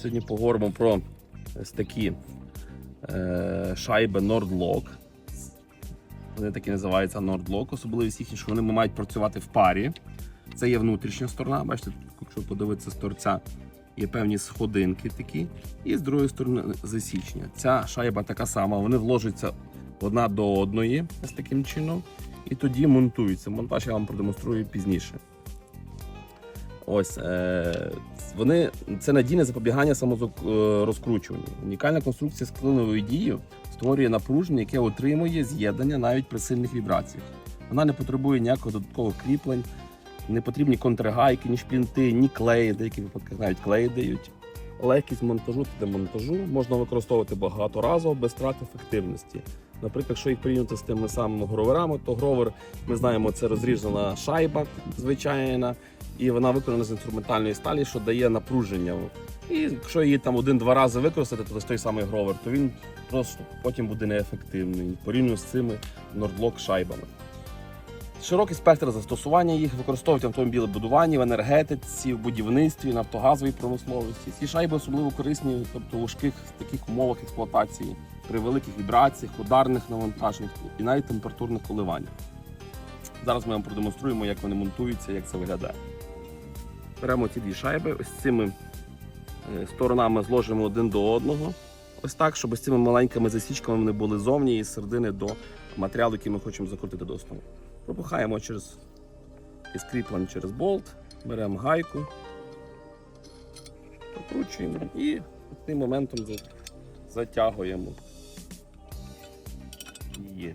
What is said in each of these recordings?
Сьогодні поговоримо про такі е, шайби Nordlock. Вони такі називаються Nordlock. Особливість їхня, що вони мають працювати в парі. Це є внутрішня сторона. Бачите, якщо подивитися з торця, є певні сходинки такі. І з другої сторони засічення. Ця шайба така сама, вони вложаться одна до одної ось таким чином. І тоді монтуються. Монтаж я вам продемонструю пізніше. Ось е, вони це надійне запобігання саморозкручуванню. Унікальна конструкція з клиновою дією створює напруження, яке отримує з'єднання навіть при сильних вібраціях. Вона не потребує ніякого додаткових кріплень, не потрібні контргайки, ні шплінти, ні клеї, в деяких випадках навіть клеї дають. Легкість монтажу та демонтажу можна використовувати багаторазово без втрат ефективності. Наприклад, якщо їх порівняти з тими самими гроверами, то гровер, ми знаємо, це розрізана шайба звичайна, і вона виконана з інструментальної сталі, що дає напруження. І якщо її там один-два рази використати, то той самий гровер, то він просто потім буде неефективний порівняно з цими нордлок шайбами. Широкий спектр застосування їх використовують в автомобілебудуванні, в енергетиці, в будівництві, нафтогазовій промисловості. Ці шайби особливо корисні, тобто у важких таких умовах експлуатації, при великих вібраціях, ударних навантаженнях і навіть температурних коливаннях. Зараз ми вам продемонструємо, як вони монтуються, як це виглядає. Беремо ці дві шайби, ось цими е, сторонами зложимо один до одного. Ось так, щоб з цими маленькими засічками вони були зовні і середини до матеріалу, який ми хочемо закрутити до основи. Пропухаємо через із через болт, беремо гайку, прокручуємо і тим моментом затягуємо її.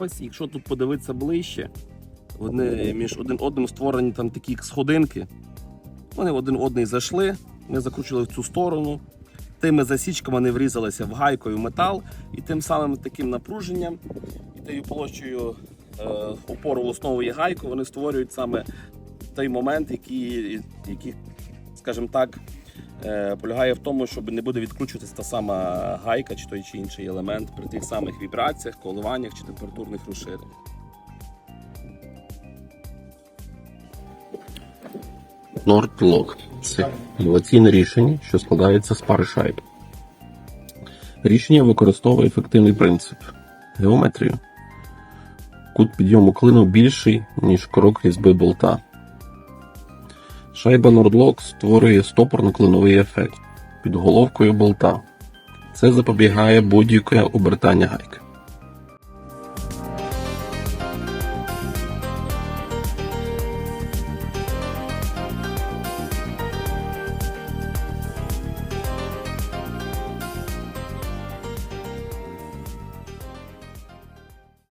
Ось, якщо тут подивитися ближче, вони між один одним створені там такі сходинки. Вони в один одний зайшли, ми закручували в цю сторону. Тими засічками вони врізалися в гайку і в метал, і тим самим таким напруженням і тією площею е, опору в основу гайку, вони створюють саме той момент, який, який скажімо так, полягає в тому, щоб не буде відкручуватися та сама гайка чи той чи інший елемент при тих самих вібраціях, коливаннях чи температурних розширеннях. Nordlock – це інноваційне рішення, що складається з пари шайб. Рішення використовує ефективний принцип геометрію. Кут підйому клину більший, ніж крок різьби болта. Шайба Nordlock створює стопорно-клиновий ефект під головкою болта. Це запобігає будь-яке обертання гайки.